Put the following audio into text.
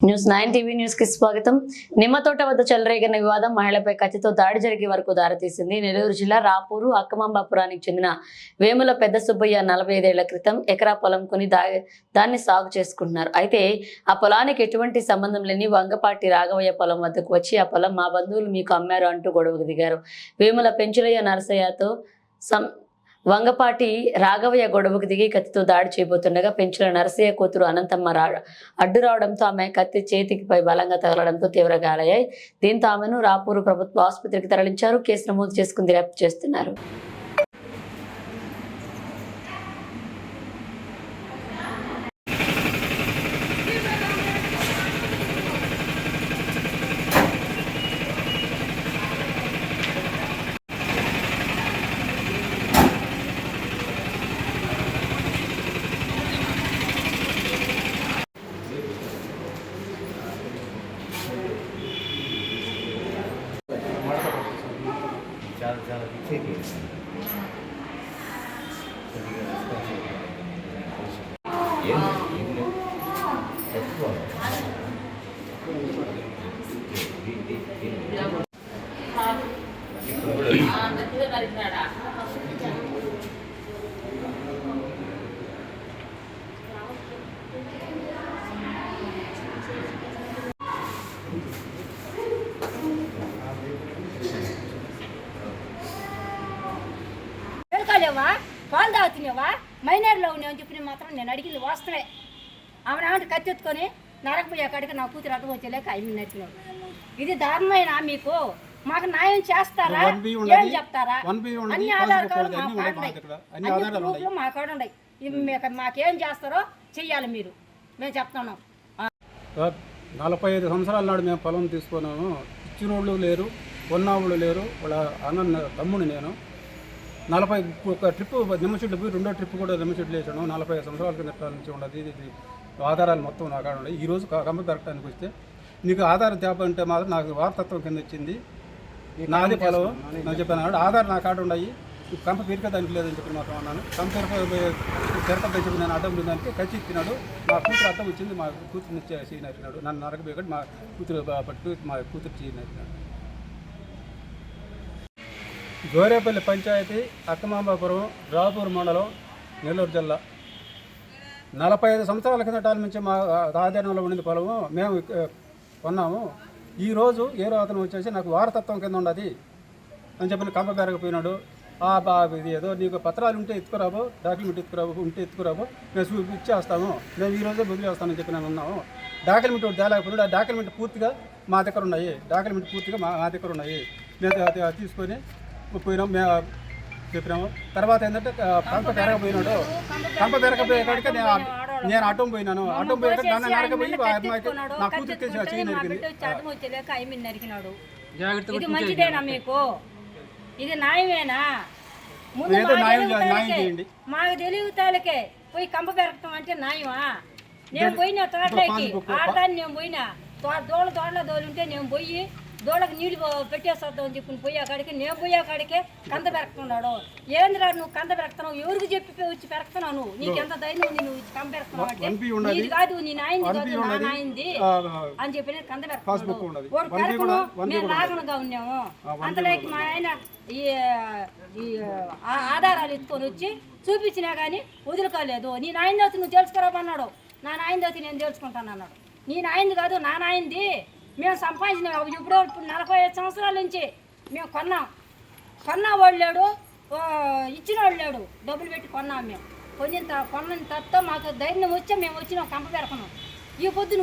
News nine TV న్యూస్కి స్వాగతం నిమ్మతోట వద్ద చెలరేగిన వివాదం మహిళపై కత్తితో దాడి జరిగే వరకు దారితీసింది. నెల్లూరు జిల్లా రాపూరు అక్కమాంబాపురానికి చెందిన వేముల పెద్ద సుబ్బయ్య నలభై ఐదేళ్ళ క్రితం ఎకరా పొలం కొని దా దాన్ని సాగు చేసుకుంటున్నారు. అయితే ఆ పొలానికి ఎటువంటి సంబంధం లేని వంగపాటి రాఘవయ్య పొలం వద్దకు వచ్చి ఆ పొలం మా బంధువులు మీకు అమ్మారు అంటూ గొడవకు దిగారు. వేముల పెంచులయ్య నరసయ్యతో సం వంగపాటి రాఘవయ్య గొడవకు దిగి కత్తితో దాడి చేయబోతుండగా పెంచుల నరసయ్య కూతురు అనంతమ్మ రా అడ్డు రావడంతో ఆమె కత్తి చేతికిపై బలంగా తగలడంతో తీవ్ర గాలయ్యాయి. దీంతో ఆమెను రాపూరు ప్రభుత్వ ఆసుపత్రికి తరలించారు. కేసు నమోదు చేసుకుని దర్యాప్తు చేస్తున్నారు. చాలా చాలా విచ్చేది ఏం ఏం లేదు ఎక్కువ పెరకాలేవా పాలు తాగుతున్నావా మైనర్లో ఉన్నావని చెప్పి మాత్రం నేను అడిగింది వాస్తవే ఆమె కత్తి ఎత్తుకొని నరకపోయే కాడికి నా కూతురు అడ్డం వచ్చేలేక అవి నచ్చినావు ఇది దారుణమైన మీకు? మాకు న్యాయం చేస్తారా? ఏం చెప్తారా? అన్ని ఆధార్ కార్డు మా కాడ. ప్రూఫ్లు మా కాడ ఉన్నాయి. ఇవి మీకు- చేస్తారో చెయ్యాలి మీరు. మేము చెప్తున్నాం నలభై ఐదు సంవత్సరాల నాడు మేము పొలం తీసుకున్నాము. ఇచ్చిన వాళ్ళు లేరు కొన్నవాళ్ళు లేరు. వాళ్ళ అన్న తమ్ముడు నేను. నలభై ఒక ట్రిప్ నిమ్మచెట్లు పోయి రెండో ట్రిప్ కూడా నిమ్మచెట్లు వేసాను. నలభై సంవత్సరాల కింద నుంచి ఉండదు. ఇది ఆధారాలు మొత్తం నా కాడ ఉన్నాయి. ఈరోజు కమ్మ దొరకడానికి వస్తే నీకు ఆధారం తేప అంటే మాత్రం నాకు వారతత్వం కింద వచ్చింది. నాది పొలం నేను చెప్పాను ఆధార్ నా కాడ ఉన్నాయి. కంప పెరిక దానికి లేదని చెప్పి మాత్రం అన్నాను. కంప పెరక చెప్పి నేను అడ్డం ఉందంటే కచ్చి ఇచ్చినాడు. మా కూతురు అడ్డం వచ్చింది. మా కూతురు చేయి నరికినాడు నన్ను నరకబోయకుండా మా కూతురు బా- పట్టు మా కూతురు చేయి నరికినాడు గోరేపల్లి పంచాయతీ అక్కమాంబాపురం రాపూర్ మండలం నెల్లూరు జిల్లా. నలభై ఐదు సంవత్సరాల కిందట నుంచి మా ఆధీనంలో ఉండింది పొలము. మేము కొన్నాము. ఈరోజు ఏ అతను వచ్చేసి నాకు వారతత్వం కింద ఉన్నది అని చెప్పిన కంప పెరగపోయినాడు ఆ బా ఇది ఏదో నీకు పత్రాలు ఉంటే ఎత్తుకురాబో డాక్యుమెంట్ ఎత్తుకురాబో ఉంటే ఎత్తుకురాబో మేము ఇచ్చేస్తాము. మేము ఈ రోజే చేస్తామని చెప్పి మేము ఉన్నాము. డాక్యుమెంట్ ఒకటి తేలేకపోయినాడు. ఆ డాక్యుమెంట్ పూర్తిగా మా దగ్గర ఉన్నాయి. డాక్యుమెంట్ పూర్తిగా మా మా దగ్గర ఉన్నాయి. మేము అది తీసుకొని పోయినాం మేము చెప్పినాము. తర్వాత ఏంటంటే కంప పెరగపోయినాడు కంప పెరగపోయే కాడికి నేను నేను అటం పోయినాను. అటం పోయాక నరకపోయి నా కూతురు చేసి చేయి మా నరికింది. ఇది మంచిదేనా మీకు? ఇది న్యాయమేనా? ముందు. మాకు పోయి కంప పెరగటం అంటే న్యాయమా? నేను పోయిన తోటలోకి ఆడదాన్ని నేను పోయినా. తో- దోళ దోళ్ళ దోలుంటే నేను పోయి దోళ్ళకి నీళ్ళు పో- పెట్టేసేద్దాం అని చెప్పి పోయే కాడికి నేను పోయే కాడికే కంద పెరగతున్నాడు ఏందిరా నువ్వు కంద పెరగతున్నావు ఎవరికి చెప్పి వచ్చి పెరగతున్నావు నువ్వు? నీకెంత ధైర్యం ఉంది నువ్వు కంద పెరగతున్నావు అంటే. నీది కాదు నీ నాయింది కాదు నా. నాయింది అని చెప్పి నేను కంద. వాడు వన్ బి మేము లాగనగా ఉన్నాము. అంతలోకి మా ఆయన ఈ ఆధారాలు ఎత్తుకొని వచ్చి చూపించినా కానీ వదులుకోలేదు. నీ నాయన నువ్వు తెలుసుకురామన్నాడు నా నాయన నేను తెలుసుకుంటాను అన్నాడు. నీ నాయనది కాదు నా నాయనది మేము సంపాదించిన ఇప్పుడు ఇప్పుడు నలభై ఐదు సంవత్సరాల నుంచి మేము కొన్నాం. కొన్నా వాడు లేడు ఇచ్చిన వాడు లేడు. డబ్బులు పెట్టి కొన్నాం మేము. కొన్నింత కొన్నంత మాకు ధైర్యం వచ్చే మేము వచ్చినాం కంప పెరకున్నాం. ఈ పొద్దు